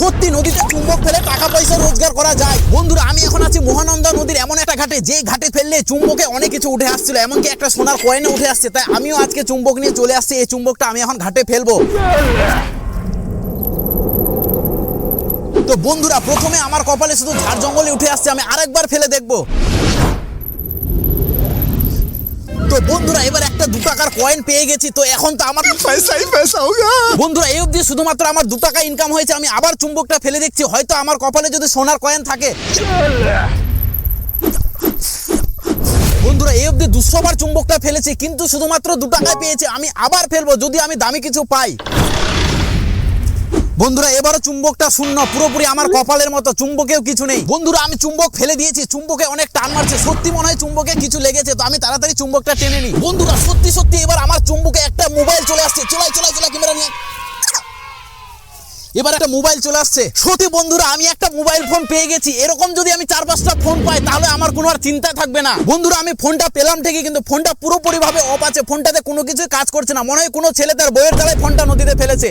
সত্যি নদীতে চুম্বক ফেলে টাকা পয়সা রোজগার করা যায়। বন্ধুরা, আমি এখন আছি মহানন্দা নদীর এমন একটা ঘাটে। যে ঘাটে ফেললে চুম্বকে অনেক কিছু উঠে আসছিল, এমনকি একটা সোনার কয়েনে উঠে আসছে। তাই আমিও আজকে চুম্বক নিয়ে চলে আসছি, এই চুম্বকটা আমি এখন ঘাটে ফেলব। তো বন্ধুরা, প্রথমে আমার কপালে শুধু ঝাড় জঙ্গলে উঠে আসছে, আমি আরেকবার ফেলে দেখব। বন্ধুরা এবার একটা দু টাকার কয়েন পেয়ে গেছি তো এখন তো আমার পয়সাই পয়সা বন্ধুরা এই শুধুমাত্র আমার দু টাকা ইনকাম হয়েছে আমি আবার চুম্বকটা ফেলে দেখছি হয়তো আমার কপালে যদি সোনার কয়েন থাকে। বন্ধুরা এই অব্দি দুশো বার চুম্বকটা ফেলেছি কিন্তু শুধুমাত্র দু টাকায় পেয়েছে আমি আবার ফেলব যদি আমি দামি কিছু পাই। বন্ধুরা এবারও চুম্বকটা শূন্য পুরোপুরি আমার কপালের মতো চুম্বকেও কিছু নেই। বন্ধুরা আমি চুম্বক ফেলে দিয়েছি চুম্বকে অনেক টান মারছে। সত্যি মনে হয় চুম্বকে কিছু লেগেছে তো আমি তাড়াতাড়ি চুম্বকটা টেনে নিই। বন্ধুরা সত্যি সত্যি এবার আমার চুম্বকে একটা মোবাইল চলে আসছে। চলাই চলাই চলাই ক্যামেরা নিয়ে এবার একটা মোবাইল চলে আসছে। সত্যি বন্ধুরা আমি একটা মোবাইল ফোন পেয়ে গেছি। এরকম যদি আমি চার পাঁচটা ফোন পাই তাহলে আমার কোনো আর চিন্তা থাকবে না। বন্ধুরা আমি ফোনটা পেলাম ঠিকই কিন্তু ফোনটা পুরোপুরি ভাবে অফ আছে। ফোনটাতে কোনো কিছু কাজ করছে না। মনে হয় কোনো ছেলে তার বইয়ের দ্বারাই ফোনটা নদীতে ফেলেছে।